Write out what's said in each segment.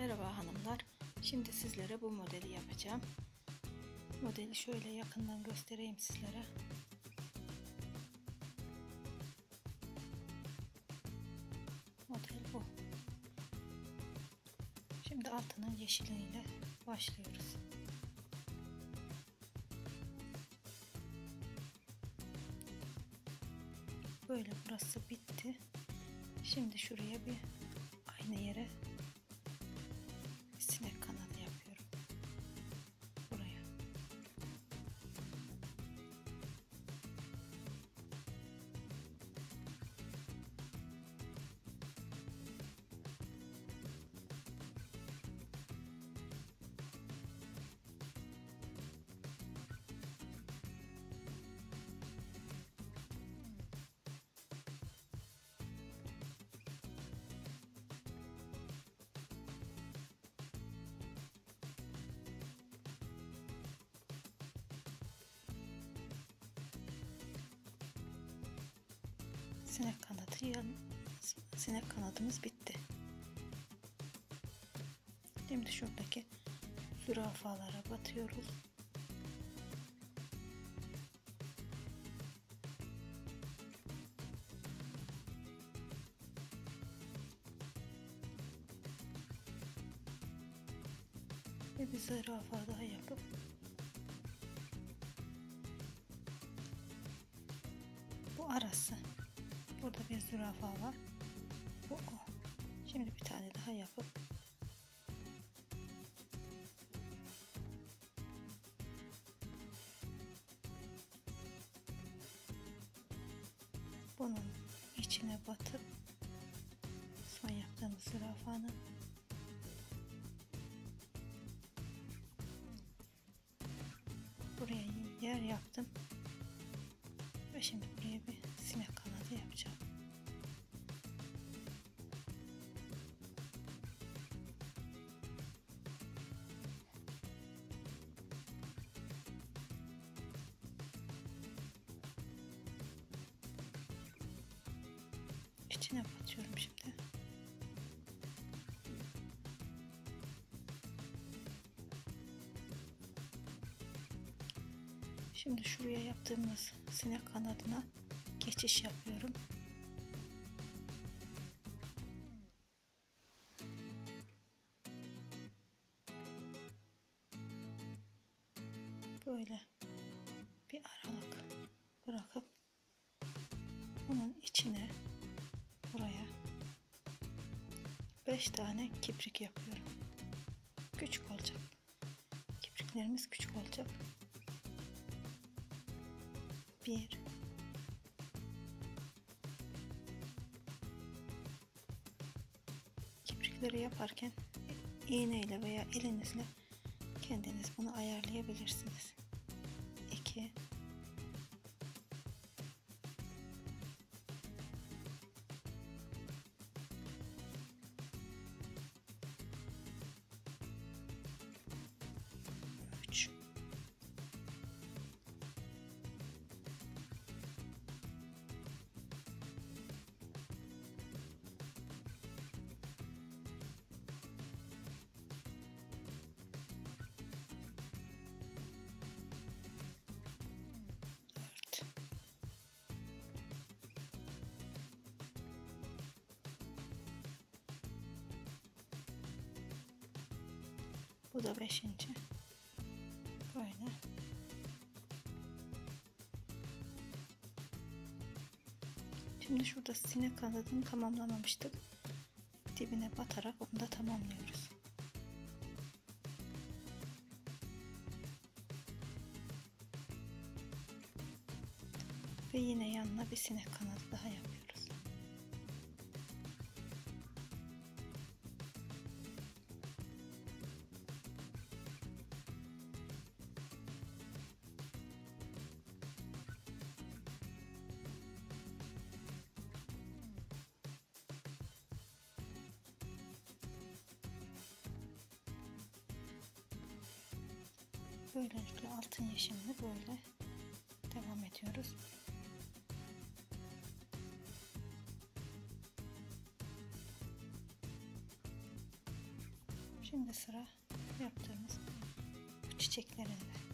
Merhaba hanımlar. Şimdi sizlere bu modeli yapacağım. Modeli şöyle yakından göstereyim sizlere. Model bu. Şimdi altının yeşiliyle başlıyoruz. Böyle burası bitti. Şimdi şuraya bir aynı yere Sinek kanadı yan, sinek kanadımız bitti. Şimdi şuradaki zürafalara batıyoruz. Ve bir zürafa daha yapıp bu arası Burada bir zürafa var. Bu o. Şimdi bir tane daha yapıp bunun içine batıp son yaptığımız zürafanın buraya yer yaptım ve şimdi buraya bir sinek kanadı yapacağım. Şimdi şuraya yaptığımız sinek kanadına geçiş yapıyorum. Böyle bir aralık bırakıp bunun içine buraya 5 tane kiprik yapıyorum. Küçük olacak. Kipriklerimiz küçük olacak. 1 Kiprikleri yaparken iğneyle veya elinizle kendiniz bunu ayarlayabilirsiniz. Bu da beşinci. Böyle. Şimdi şurada sinek kanadını tamamlamamıştık. Dibine batarak onu da tamamlıyoruz. Ve yine yanına bir sinek kanadı daha yapıyoruz. Böylelikle altın yeşilini böyle devam ediyoruz. Şimdi sıra yaptığımız bu çiçeklerinde.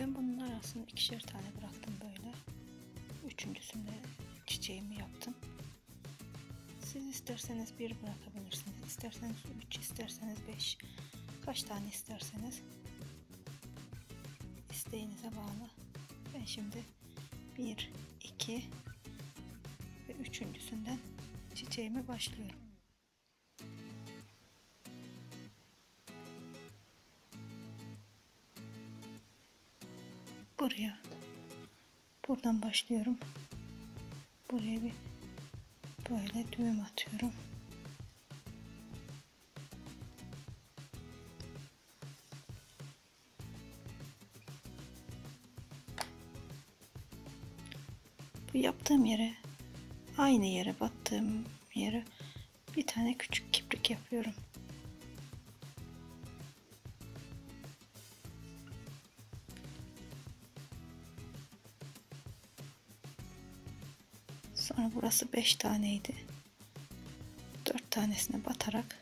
Ben bunun arasını ikişer tane bıraktım böyle. Üçüncüsünde çiçeğimi yaptım. Siz isterseniz bir bırakabilirsiniz. İsterseniz üç, isterseniz beş. Kaç tane isterseniz. isteğinize bağlı. Ben şimdi bir, iki ve üçüncüsünden çiçeğime başlıyorum. Buraya buradan başlıyorum. Buraya bir böyle düğüm atıyorum. Bu yaptığım yere aynı yere battığım yere bir tane küçük kiprik yapıyorum. Sonra burası 5 taneydi. 4 tanesine batarak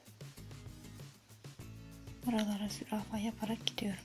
oralara zürafa yaparak gidiyorum.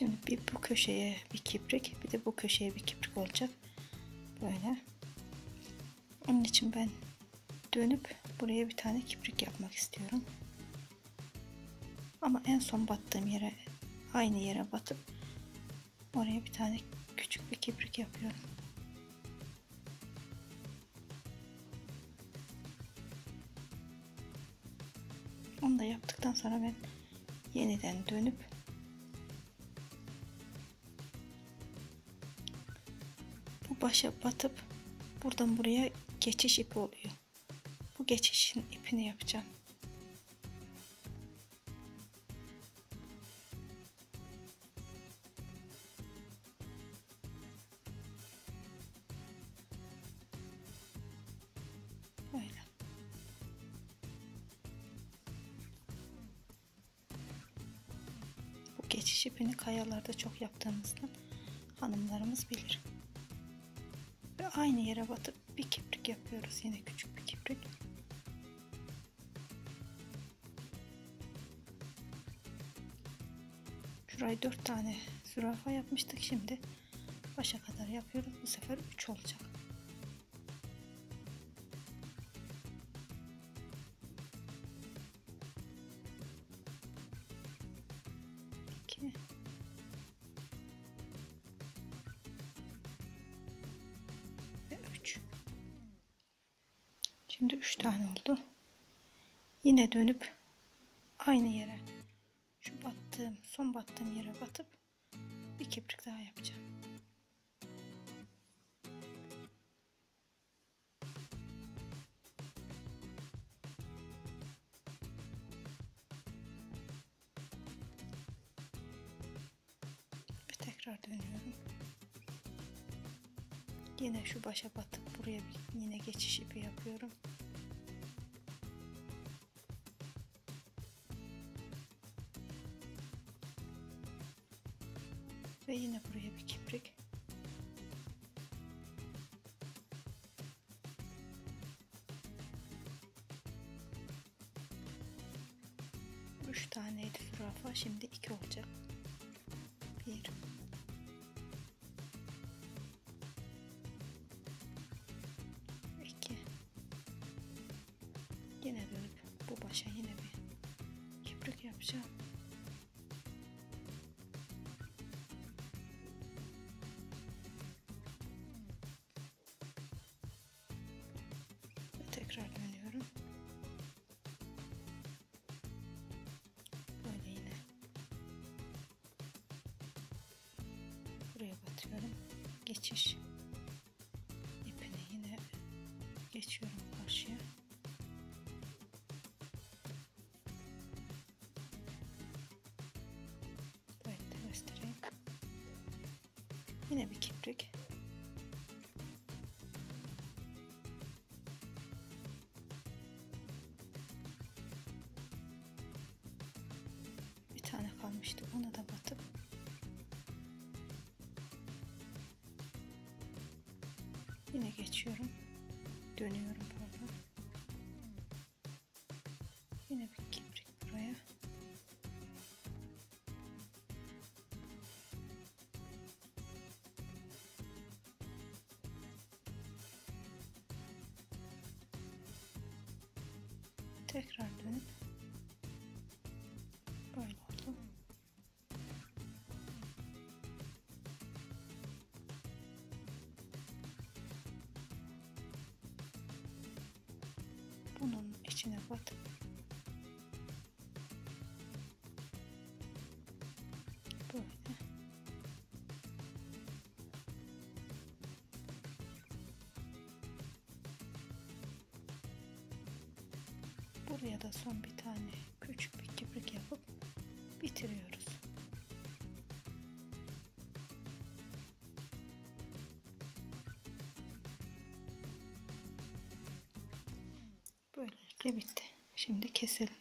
Şimdi bir bu köşeye bir kiprik, bir de bu köşeye bir kiprik olacak. Böyle. Onun için ben dönüp buraya bir tane kiprik yapmak istiyorum. Ama en son battığım yere aynı yere batıp oraya bir tane küçük bir kiprik yapıyorum. Onu da yaptıktan sonra ben yeniden dönüp başa batıp buradan buraya geçiş ipi oluyor. Bu geçişin ipini yapacağım. Böyle. Bu geçiş ipini kayalarda çok yaptığımızdan hanımlarımız bilir. Aynı yere batıp bir kiprik yapıyoruz. Yine küçük bir kiprik. Şurayı dört tane zürafa yapmıştık. Şimdi başa kadar yapıyoruz. Bu sefer üç olacak. Şimdi 3 tane oldu. Yine dönüp aynı yere şu battığım son battığım yere batıp bir kiprik daha yapacağım. Ve tekrar dönüyorum. Yine şu başa batıp buraya bir yine geçiş ipi yapıyorum. Ve yine buraya bir kiprik. Üç taneydi zürafa. Şimdi iki olacak. Tekrar dönüyorum. Böyle yine batıyorum. Geçiş ipini yine geçiyorum karşıya. Böyle de göstereyim. Yine bir kiprik. Yine geçiyorum. Dönüyorum pardon. Yine bir kibrik buraya. Tekrar dönüp içine batıp böyle Buraya da son bir tane küçük bir kibrik yapıp bitiriyoruz. Şimdi keselim.